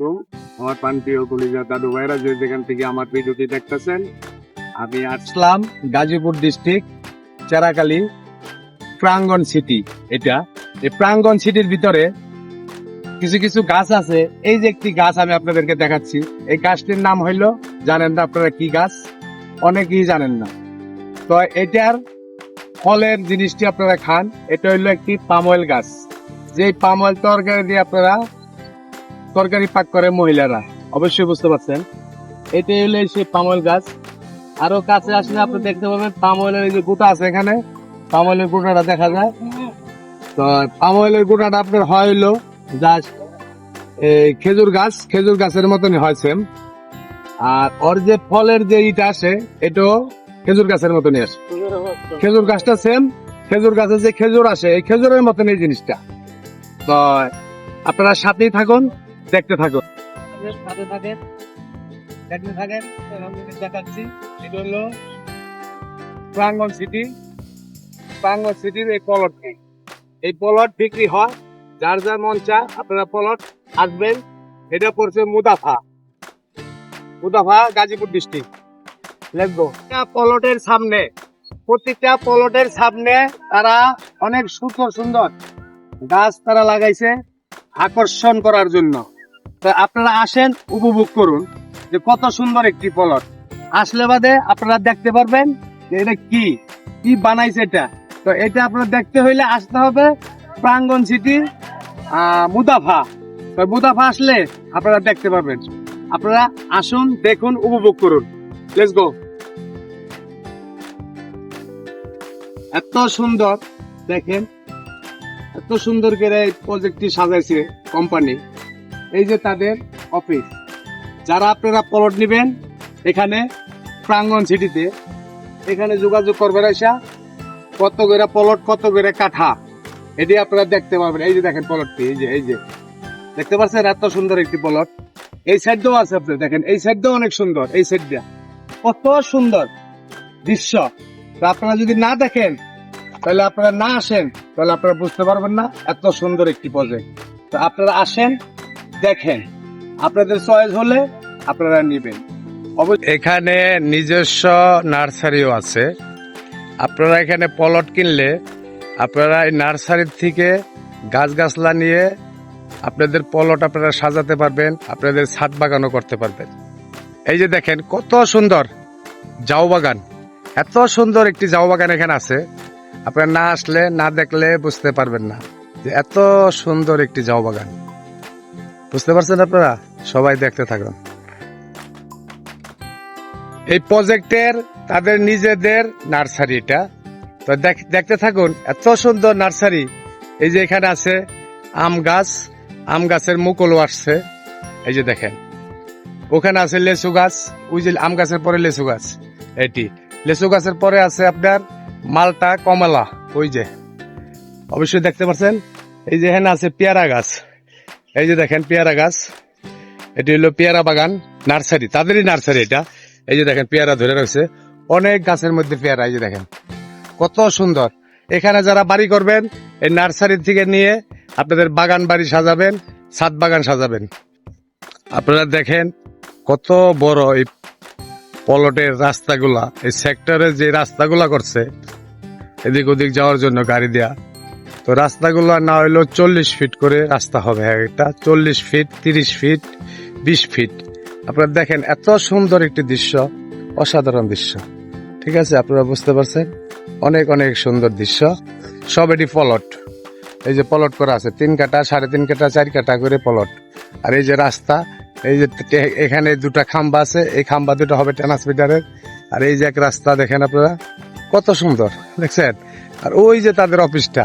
আলাইকুম আমার প্রান্তীয় কলিজা দাদু ভাইরা, যে যেখান থেকে আমার ভিডিওটি দেখতেছেন, আমি আসলাম গাজীপুর ডিস্ট্রিক্ট চেরাকালী প্রাঙ্গন সিটি এটা। এই প্রাঙ্গন সিটির ভিতরে কিছু কিছু গাছ আছে। এই যে একটি গাছ আমি আপনাদেরকে দেখাচ্ছি। এই গাছটির নাম হইল, জানেন না আপনারা কি গাছ? অনেকেই জানেন না। তো এটার ফলের জিনিসটি আপনারা খান। এটা হইল একটি পাম অয়েল গাছ। যে পাম অয়েল তরকারি দিয়ে আপনারা তরকারি পাক করে মহিলারা। অবশ্যই বুঝতে পারছেন। এটাই হলো সেই পাম অয়েল গাছ। আরও কাছে আসলে আপনি দেখতে পাবেন পাম অয়েলের এই যে গোটা আছে এখানে পাম অয়েলের গোটাটা দেখা যায়। তো পাম অয়েলের গোটাটা আপনার হয় হলো জাস্ট খেজুর গাছ, খেজুর গাছের মতনই হয় সেম আর ওর যে ফলের যে ইটা আসে, এটাও খেজুর গাছের মতনই আসে। খেজুর গাছটা সেম খেজুর গাছে যে খেজুর আসে, এই খেজুরের মতন এই জিনিসটা। তো আপনারা সাথেই থাকুন। দেখতে থাকুন সাথে থাকেন, দেখতে থাকেন দেখাচ্ছি। এটা হলো প্রাঙ্গন সিটি প্রাঙ্গন সিটির এই পলটটি এই পলট বিক্রি হয়, যার যার মন চা আপনারা পলট আসবেন। এটা পড়ছে মুদাফা। মুদাফা, গাজীপুর ডিস্ট্রিক্ট লিখব পলটের সামনে প্রত্যেকটা পলটের সামনে তারা অনেক সুন্দর সুন্দর গাছ তারা লাগাইছে, আকর্ষণ করার জন্য। তো আপনারা আসেন, উপভোগ করুন যে কত সুন্দর একটি পলট আসলে বাদে আপনারা দেখতে পারবেন যে এটা কি কি বানাইছে এটা। তো এটা আপনারা দেখতে হইলে আসতে হবে প্রাঙ্গন সিটি মুদাফা। তো মুদাফা আসলে আপনারা দেখতে পারবেন। আপনারা আসুন, দেখুন, উপভোগ করুন। লেটস গো এত সুন্দর, দেখেন, এত সুন্দর করে প্রজেক্টটি সাজাইছে কোম্পানি এই যে তাদের অফিস যারা আপনারা প্লট নেবেন, এখানে প্রাঙ্গন সিটিতে, এখানে যোগাযোগ করবেন এসা কত করে প্লট কত করে কাঠা। এটি আপনারা দেখতে পাবেন এই যে দেখেন প্লটটি এই যে এই যে। দেখতে পাচ্ছেন এত সুন্দর একটি প্লট এই সাইডটাও আছে আপনি, দেখেন, এই সাইডটাও অনেক সুন্দর, এই সাইডটা কত সুন্দর দৃশ্য। আপনারা যদি না দেখেন, তাহলে আপনারা না আসেন, তাহলে আপনারা বুঝতে পারবেন না, এত সুন্দর একটি প্রজেক্ট তো আপনারা আসেন দেখেন, আপনাদের চয়েস হলে আপনারা নেবেন। এখানে নিজস্ব নার্সারিও আছে। আপনারা এখানে পলট কিনলে আপনারা এই নার্সারির থেকে গাছ গাছলা নিয়ে আপনাদের পলট আপনারা সাজাতে পারবেন, আপনাদের ছাদ বাগানও করতে পারবেন। এই যে দেখেন, কত সুন্দর জাউ বাগান। এত সুন্দর একটি জাউ বাগান এখানে আছে। আপনারা না আসলে, না দেখলে বুঝতে পারবেন না যে এত সুন্দর একটি জাউ বাগান। বুঝতে পারছেন আপনারা? সবাই দেখতে থাকুন। এই প্রজেক্টের তাদের নিজেদের নার্সারি এটা তো দেখ- দেখতে থাকুন, এত সুন্দর নার্সারি। এই যে এখানে আছে আম গাছ, আম গাছের মুকুলও আসছে। এই যে দেখেন। ওখানে আছে লেচু গাছ, ওই যে আম গাছের পরে লেচু গাছ, এটি। লেচু গাছের পরে আছে আপনার মালটা কমলা, ওই যে। অবশ্যই দেখতে পাচ্ছেন এই যে এখানে আছে পেয়ারা গাছ। এই যে দেখেন পেয়ারা গাছ, এটি হলো পেয়ারা বাগান, নার্সারি, তাদেরই নার্সারি এটা। এই যে দেখেন পেয়ারা ধরে রয়েছে, অনেক গাছের মধ্যে পেয়ারা, এই যে দেখেন। কত সুন্দর। এখানে যারা বাড়ি করবেন, এই নার্সারি থেকে নিয়ে আপনাদের বাগান বাড়ি সাজাবেন, ছাদ বাগান সাজাবেন। আপনারা দেখেন কত বড় এই পলটের রাস্তাগুলা, এই সেক্টরে যে রাস্তাগুলা করছে, এদিক ওদিক যাওয়ার জন্য গাড়ি দেয়া। তো রাস্তাগুলো না হইলেও চল্লিশ ফিট করে রাস্তা হবে এক একটা। চল্লিশ ফিট তিরিশ ফিট বিশ ফিট আপনারা দেখেন, এত সুন্দর একটি দৃশ্য, অসাধারণ দৃশ্য। ঠিক আছে, আপনারা বুঝতে পারছেন? অনেক অনেক সুন্দর দৃশ্য। সব এটি পলট। এই যে পলট করা আছে, তিন কাটা, সাড়ে তিন কাটা, চার কাটা করে পলট। আর এই যে রাস্তা, এই যে এখানে দুটা খাম্বা আছে, এই খাম্বা দুটো হবে ট্রান্সমিটারের। আর এই যে এক রাস্তা, দেখেন আপনারা, কত সুন্দর, দেখছেন? আর ওই যে তাদের অফিসটা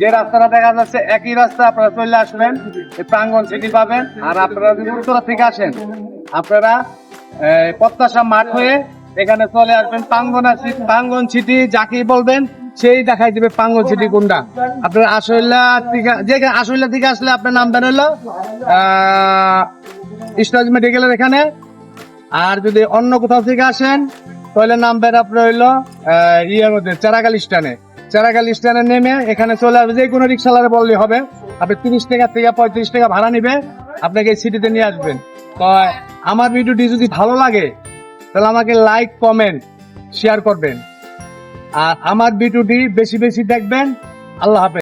যে রাস্তাটা দেখা যাচ্ছে, একই রাস্তা আপনারা চলে আসবেন প্রাঙ্গন সিটি পাবেন, আর আপনারা যদি উত্তরা থেকে আসেন, আপনারা প্রত্যাশা মাঠ হয়ে এখানে চলে আসবেন পাঙ্গনা সিটি পাঙ্গন সিটি যাকে বলবেন, সেই দেখাই দিবে পাঙ্গন সিটি কোনটা। আপনার আসইলা থেকে যেখানে আসইলা থেকে আসলে আপনার নামবেন হলো ইস্টাজ মেডিকেলের এখানে। আর যদি অন্য কোথাও থেকে আসেন, তাহলে নামবেন আপনার হইল ইয়ের মধ্যে, চারাগাল স্ট্যান্ডে। চারাগাল স্ট্যান্ডে নেমে এখানে চলে আসবে, যে কোনো রিক্সালারে বললে হবে। আপনি তিরিশ টাকা থেকে পঁয়ত্রিশ টাকা ভাড়া নিবে, আপনাকে এই সিটিতে নিয়ে আসবেন। তো আমার ভিডিওটি যদি ভালো লাগে, তাহলে আমাকে লাইক কমেন্ট শেয়ার করবেন। আর আমার ভিডিওটি বেশি বেশি দেখবেন। আল্লাহ হাফেজ।